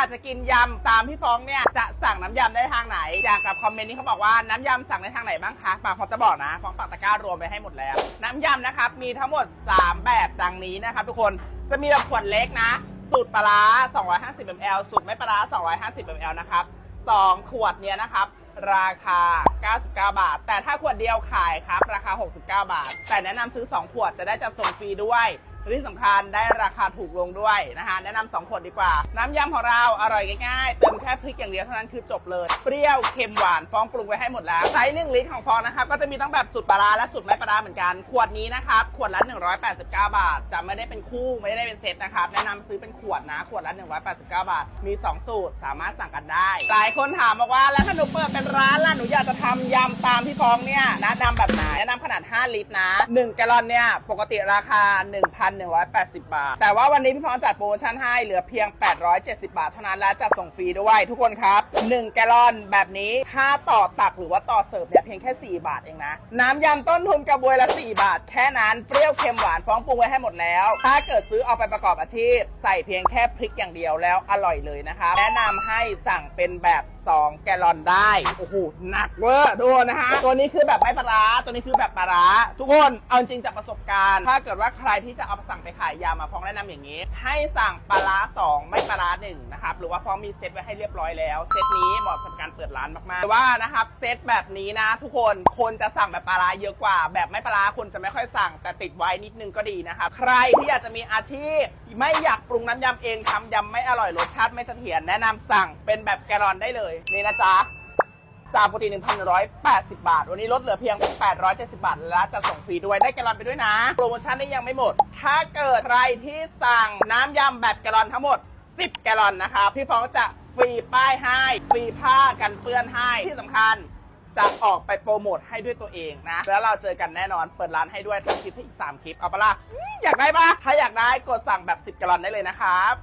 ากจะกินยำตามพี่ฟ้องเนี่ยจะสั่งน้ำยำได้ทางไหน อย่างกับคอมเมนต์นี้เขาบอกว่าน้ำยำสั่งได้ทางไหนบ้างคะปากพอจะบอกนะฟ้องปากตะกร้ารวมไปให้หมดแล้ว น้ำยำนะครับมีทั้งหมด 3 แบบดังนี้นะครับทุกคนจะมีแบบขวดเล็กนะ สูตรปลาร้า250 ml สูตรไม่ปลาร้า250 ml นะครับ2ขวดเนี้ยนะครับราคา 99 บาท แต่ถ้าขวดเดียวขายครับ ราคา 69 บาท แต่แนะนำซื้อ 2 ขวดจะได้จัดส่งฟรีด้วย และที่สำคัญได้ราคาถูกลงด้วยนะคะ แนะนำ2ขวดดีกว่า น้ำยำของเราอร่อยง่ายๆ เติมแค่พริกอย่างเดียวเท่านั้นคือจบเลย เปรี้ยว เค็มหวานฟ้องปรุงไว้ให้หมดแล้วไซส์1ลิตรของฟองนะครับก็จะมีทั้งแบบสูตรปลาร้าและสูตรไม่ปลาร้าเหมือนกัน ขวดนี้นะครับขวดละ 189 บาท จะไม่ได้เป็นคู่ไม่ได้เป็นเซตนะครับแนะนำซื้อเป็นขวดนะขวดละ 189 บาท มี 2 สูตรสามารถสั่งกันได้ หลายคนถามบอกว่าแล้วถ้าหนูเปิดเป็นร้านล่ะหนูอยากจะทำยำตามพี่ฟองเนี่ยแนะนำแบบไหนแนะนำขนาด 5 ลิตรนะ 1 แกลลอนเนี่ยปกติราคา1,180 บาท แต่ว่าวันนี้พี่ฟองจัดโปรโมชั่นให้เหลือเพียง 870 บาทเท่านั้นและจัดส่งฟรีด้วยทุกคนครับ 1 แกลลอนแบบนี้ถ้าต่อตักหรือว่าต่อเสิร์ฟเนี่ยเพียงแค่ 4 บาทเองนะ น้ำยำต้นทุนกระบวยละ 4 บาท แค่นั้นเปรี้ยวเค็มหวานฟ้องปรุงไว้ให้หมดแล้ว ถ้าเกิดซื้อเอาไปประกอบอาชีพ ใส่เพียงแค่พริกอย่างเดียวแล้วอร่อยเลยนะครับแนะนำให้สั่งเป็นแบบ2แกลลอนได้ โอ้โห หนักเวอร์ดูนะฮะ ตัวนี้คือแบบไม่ปลาตัวนี้คือแบบปลา ทุกคน เอาจริงจากประสบการณ์ ถ้าเกิดว่าใครที่จะเอาสั่งไปขายยามาฟ้องแนะนำอย่างนี้ ให้สั่งปลาร้า2ไม่ปลาร้า1นะครับหรือว่าฟ้องมีเซตไว้ให้เรียบร้อยแล้วเซตนี้เหมาะสำหรับการเปิดร้านมากๆแต่ว่านะครับเซตแบบนี้นะ ทุกคนคนจะสั่งแบบปลาร้าเยอะกว่า แบบไม่ปลาร้าคนจะไม่ค่อยสั่ง แต่ติดไว้นิดนึงก็ดีนะครับใครที่อยากจะมีอาชีพ ไม่อยากปรุงน้ำยำเองทำยำไม่อร่อยรสชาติไม่เสถียรแนะนำสั่งเป็นแบบแกลลอนได้เลยนี่นะจ๊ะ จากปกติ 1,180 บาท วันนี้ลดเหลือเพียง 870 บาท และจะส่งฟรีด้วย ได้แกลลอนไปด้วยนะ โปรโมชั่นนี้ยังไม่หมด ถ้าเกิดใครที่สั่งน้ำยำแบบแกลลอนทั้งหมด 10 แกลลอนนะคะ พี่ฟ้องจะฟรีป้ายให้ ฟรีผ้ากันเปื้อนให้ ที่สำคัญจะออกไปโปรโมทให้ด้วยตัวเองนะ แล้วเราเจอกันแน่นอน เปิดร้านให้ด้วยทำคลิปให้อีก 3 คลิป เอาปะล่ะอืมอยากได้ปะถ้าอยากได้กดสั่งแบบ 10 แกลลอนได้เลยนะครับ